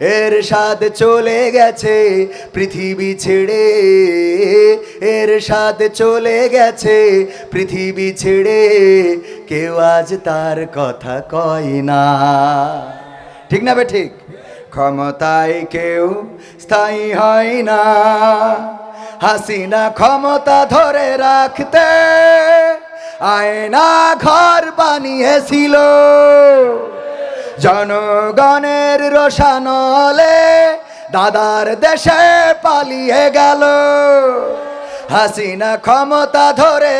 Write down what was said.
এর স্বাদ চলে গেছে, পৃথিবী ছেড়ে। এর স্বাদ চলে গেছে, পৃথিবী ছেড়ে। কেউ আজ তার কথা কয় না। ঠিক না বে ঠিক? ক্ষমতায় কেউ স্থায়ী হয় না। হাসিনা ক্ষমতা ধরে রাখতে, আয়না ঘর বানিয়েছিল। জনগণের রোশানলে দাদার দেশে পালিয়ে গেল। হাসিনা ক্ষমতা ধরে